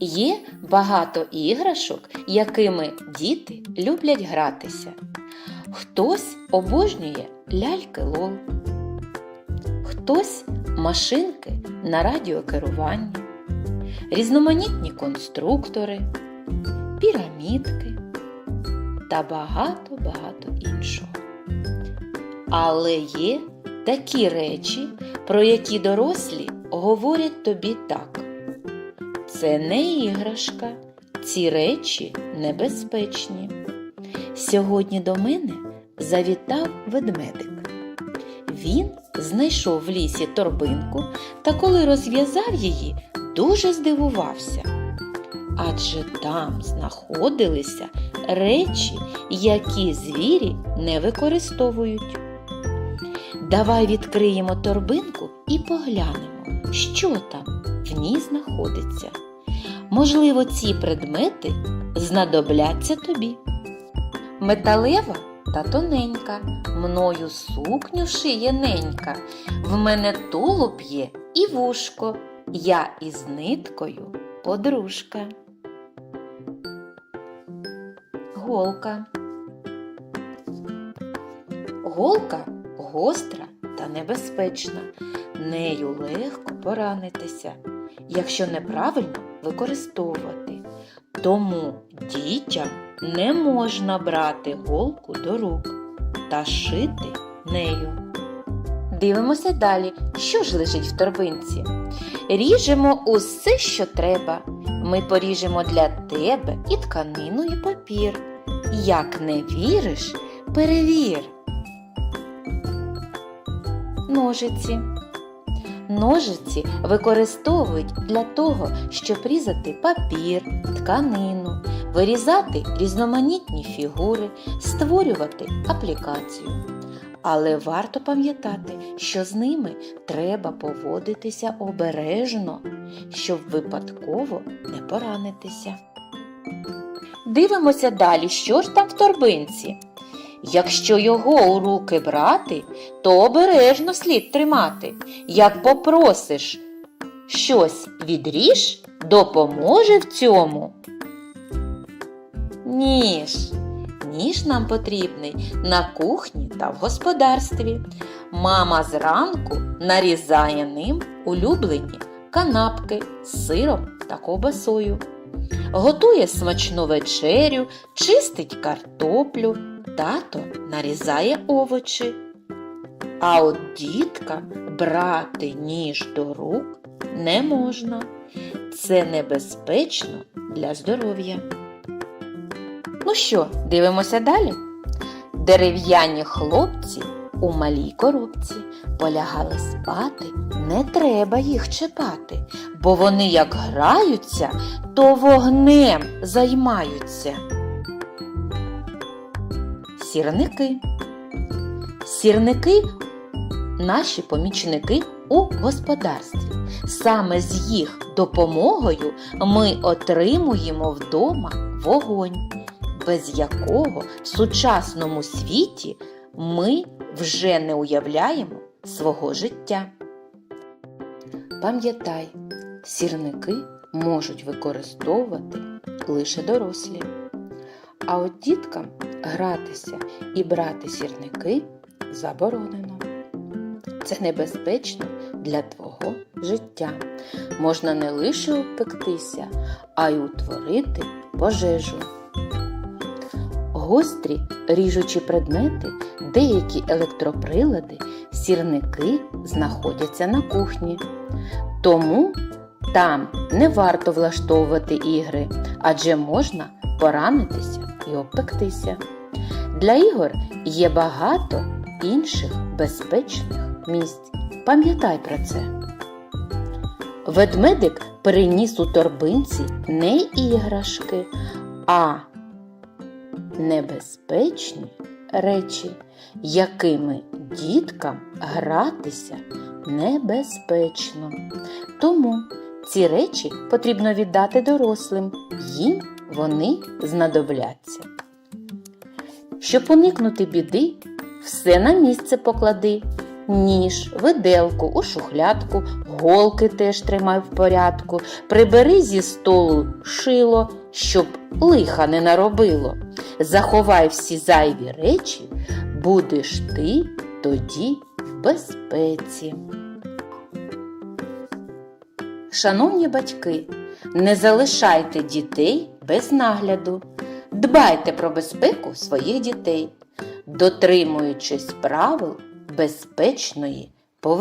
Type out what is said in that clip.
Є багато іграшок, якими діти люблять гратися. Хтось обожнює ляльки лол, хтось машинки на радіокеруванні, різноманітні конструктори, пірамідки та багато-багато іншого. Але є такі речі, про які дорослі говорять тобі так. Це не іграшка, ці речі небезпечні. Сьогодні до мене завітав ведмедик. Він знайшов в лісі торбинку та коли розв'язав її, дуже здивувався. Адже там знаходилися речі, які звірі не використовують. Давай відкриємо торбинку і поглянемо, що там в ній знаходиться. Можливо, ці предмети знадобляться тобі. Металева та тоненька, мною сукню шиє ненька, в мене тулуб є і вушко, я із ниткою подружка. Голка. Голка гостра та небезпечна. Нею легко поранитися, якщо неправильно використовувати. Тому дітям не можна брати голку до рук та шити нею. Дивимося далі, що ж лежить в торбинці. Ріжемо усе, що треба. Ми поріжемо для тебе і тканину, і папір. Як не віриш, перевір. Ножиці. Ножиці використовують для того, щоб різати папір, тканину, вирізати різноманітні фігури, створювати аплікацію. Але варто пам'ятати, що з ними треба поводитися обережно, щоб випадково не поранитися. Дивимося далі, що ж там в торбинці. Якщо його у руки брати, то обережно слід тримати. Як попросиш щось відріж, допоможе в цьому. Ніж. Ніж нам потрібний на кухні та в господарстві. Мама зранку нарізає ним улюблені канапки з сиром та ковбасою. Готує смачну вечерю, чистить картоплю, тато нарізає овочі. А от діткам брати ніж до рук не можна. Це небезпечно для здоров'я. Ну що, дивимося далі? Дерев'яні хлопці у малій коробці полягали спати, не треба їх чіпати, бо вони як граються, то вогнем займаються. Сірники. Сірники наші помічники у господарстві. Саме з їх допомогою ми отримуємо вдома вогонь, без якого в сучасному світі ми вже не уявляємо свого життя. Пам'ятай, сірники можуть використовувати лише дорослі. А от діткам гратися і брати сірники заборонено. Це небезпечно для твого життя. Можна не лише обпектися, а й утворити пожежу. Гострі ріжучі предмети, деякі електроприлади, сірники знаходяться на кухні. Тому там не варто влаштовувати ігри, адже можна поранитися і обпектися. Для ігор є багато інших безпечних місць. Пам'ятай про це. Ведмедик приніс у торбинці не іграшки, а небезпечні речі, якими діткам гратися небезпечно. Тому ці речі потрібно віддати дорослим, їм вони знадобляться. Щоб уникнути біди, все на місце поклади. ніж, виделку у шухлядку, голки теж тримай в порядку, прибери зі столу шило, щоб лиха не наробило. Заховай всі зайві речі, будеш ти тоді в безпеці. Шановні батьки, не залишайте дітей без нагляду. Дбайте про безпеку своїх дітей, дотримуючись правил безпечної